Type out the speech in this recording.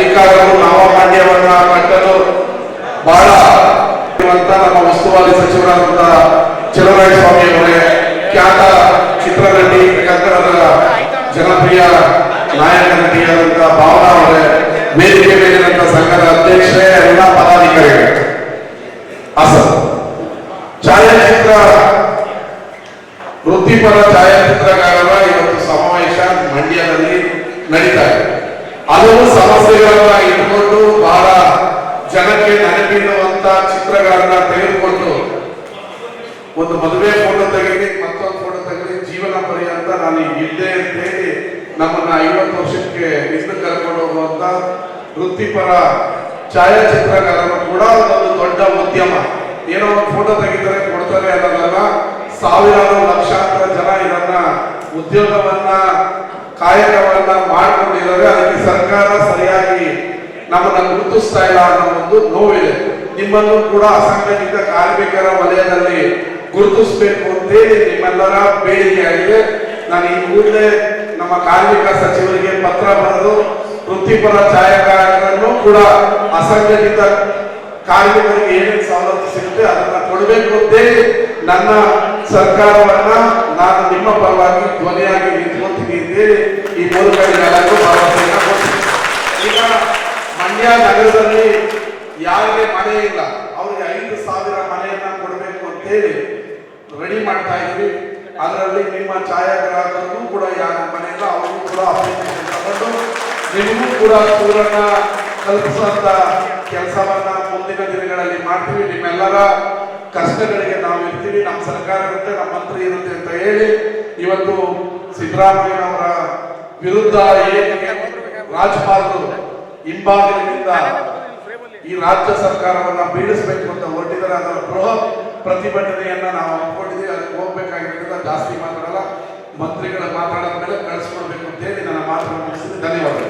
ಅಧಿಕಾರಿಗಳು ನಾಮಮಾನ್ಯವನ್ನ ಕಟ್ಟಲು ಬಹಳ ನಮ್ಮ ಉಸ್ತುವಾರಿ ಸಚಿವರಾದಂತಹ ಚಲುವರಾಯ ಸ್ವಾಮಿ ಅವರೇ, ಖ್ಯಾತ ಚಿತ್ರನಟಿ ಕನ್ನಡದ ಜನಪ್ರಿಯ ನಾಯಕ ನಟಿಯಾದಂತಹ ಭಾವನಾ ಅವರೇ, ವೇದಿಕೆ ಮೇಲಿರುವಂತಹ ಸಂಘದ ಅಧ್ಯಕ್ಷರೇ, ಎಲ್ಲ ಪದಾಧಿಕಾರಿಗಳು. ಹಾಸನ್ ಛಾಯಾಚಿತ್ರ, ವೃತ್ತಿಪರ ಛಾಯಾಚಿತ್ರಗಾರರ ಇವತ್ತು ಸಮಾವೇಶ ಮಂಡ್ಯದಲ್ಲಿ ನಡೀತಾ ಇದೆ. ಹಲವು ಸಮಸ್ಯೆಗಳನ್ನ ಇಟ್ಕೊಂಡು ಬಹಳ ಜನಕ್ಕೆ ನೆನಪಿಡುವಂತ ಚಿತ್ರಗಳನ್ನ ತೆಗೆದುಕೊಂಡು ಒಂದು ಮದುವೆ ಫೋಟೋ ತೆಗೀಲಿ ಮತ್ತೊಂದು ಫೋಟೋ ತೆಗೀಲಿ ಜೀವನ ಪರ್ಯಂತ ನಾನು ಇದ್ದೆ ಅಂತ ಹೇಳಿ ನಮ್ಮನ್ನ ಐವತ್ತು ವರ್ಷಕ್ಕೆ ಹಿಂದೆ ಕರ್ಕೊಂಡು ಹೋಗುವಂತ ವೃತ್ತಿಪರ ಛಾಯಾಚಿತ್ರಗಾರರು ಕೂಡ ಒಂದು ದೊಡ್ಡ ಉದ್ಯಮ. ಏನೋ ಒಂದು ಫೋಟೋ ತೆಗಿತಾರೆ ಕೊಡ್ತಾರೆ ಅನ್ನೋದಲ್ಲ, ಸಾವಿರಾರು ಲಕ್ಷಾಂತರ ಜನ ಇದನ್ನ ಉದ್ಯೋಗವನ್ನ ಕಾಯಕವನ್ನ ಮಾಡಿಕೊಂಡಿದ್ದಾರೆ ಅದಕ್ಕೆ ಸರ್ಕಾರ ಸರಿಯಾಗಿ ನಮ್ಮನ್ನು ಗುರುತಿಸ್ತಾ ಇಲ್ಲ ಅನ್ನೋ ಒಂದು ನೋವಿದೆ. ನಿಮ್ಮನ್ನು ಕೂಡ ಅಸಂಘಟಿತ ಕಾರ್ಮಿಕರ ವಲಯದಲ್ಲಿ ಗುರುತಿಸಬೇಕು ಅಂತೇಳಿ ನಿಮ್ಮೆಲ್ಲರ ಬೇಡಿಕೆಯಾಗಿದೆ ನಾನು ಈ ಕೂಡಲೇ ನಮ್ಮ ಕಾರ್ಮಿಕ ಸಚಿವರಿಗೆ ಪತ್ರ ಬರೆದು, ವೃತ್ತಿಪರ ಛಾಯಾಗ್ರಾಹಕರನ್ನು ಕೂಡ ಅಸಂಘಟಿತ ಕಾರ್ಮಿಕರಿಗೆ ಏನೇನು ಸವಲತ್ತು ಸಿಗುತ್ತೆ ಅದನ್ನ ಕೊಡಬೇಕು ಅಂತೇಳಿ ನನ್ನ ಸರ್ಕಾರವನ್ನ ನಾನು ನಿಮ್ಮ ಪರವಾಗಿ ಧ್ವನಿಯಾಗಿ ನಿಂತ್ಕೊಂತೀನಿ ಈ ಮೂಲಕ ನಿಮ್ಮೆಲ್ಲರಿಗೂ ಭರವಸೆಯನ್ನು ಕೊಡ್ತೀನಿ. ಈಗ ಮಂಡ್ಯ ನಗರದಲ್ಲಿ ಯಾರಿಗೆ ಮನೆ ಇಲ್ಲ. ಅವರಿಗೆ ಐದು ಸಾವಿರ ಮನೆಯನ್ನ ಕೊಡಬೇಕು ಅಂತೇಳಿ ರೆಡಿ ಮಾಡ್ತಾ ಇದ್ವಿ ಅದರಲ್ಲಿ ನಿಮ್ಮ ಛಾಯಾಗ್ರಾಹಕರಿಗೂ ಕೂಡ ಯಾರ ಮನೆ ಇಲ್ಲ ಅವರಿಗೂ ಕೂಡ ಅಪ್ಲಿಕೇಶನ್ ತಗೊಂಡು ನಿಮಗೂ ಕೂಡ ಸೂರನ್ನ ಕಲ್ಪಿಸುವಂತ ಕೆಲಸವನ್ನ ಮುಂದಿನ ದಿನಗಳಲ್ಲಿ ಮಾಡ್ತೀವಿ. ನಿಮ್ಮೆಲ್ಲರ ಕಷ್ಟಗಳಿಗೆ ನಾವು ಇರ್ತೀವಿ ನಮ್ಮ ಸರ್ಕಾರ ಇರುತ್ತೆ ನಮ್ಮ ಮಂತ್ರಿ ಇರುತ್ತೆ ಅಂತ ಹೇಳಿ ಇವತ್ತು ಸಿದ್ದರಾಮಯ್ಯನವರ ವಿರುದ್ಧ ಏನಿಗೆ ರಾಜ್ಯಪಾಲರು ಹಿಂಬಾಗಿಲಿನಿಂದ ಈ ರಾಜ್ಯ ಸರ್ಕಾರವನ್ನ ಬೀಳಿಸಬೇಕು ಅಂತ ಹೊರಟಿದ್ದಾರೆ ಅದರ ಬೃಹತ್ ಪ್ರತಿಭಟನೆಯನ್ನ ನಾವು ಹಮ್ಮಿಕೊಂಡಿದ್ದೀವಿ. ಅದಕ್ಕೆ ಹೋಗ್ಬೇಕಾಗಿರೋದ್ರಿಂದ ಜಾಸ್ತಿ ಮಾತಾಡಲ್ಲ, ಮಂತ್ರಿಗಳ ಮಾತಾಡದ ಮೇಲೆ ಕಳಿಸ್ಕೊಡ್ಬೇಕು ಅಂತ ಹೇಳಿ ನನ್ನ ಮಾತನ್ನು ಮುಗಿಸಿದೆ ಧನ್ಯವಾದಗಳು.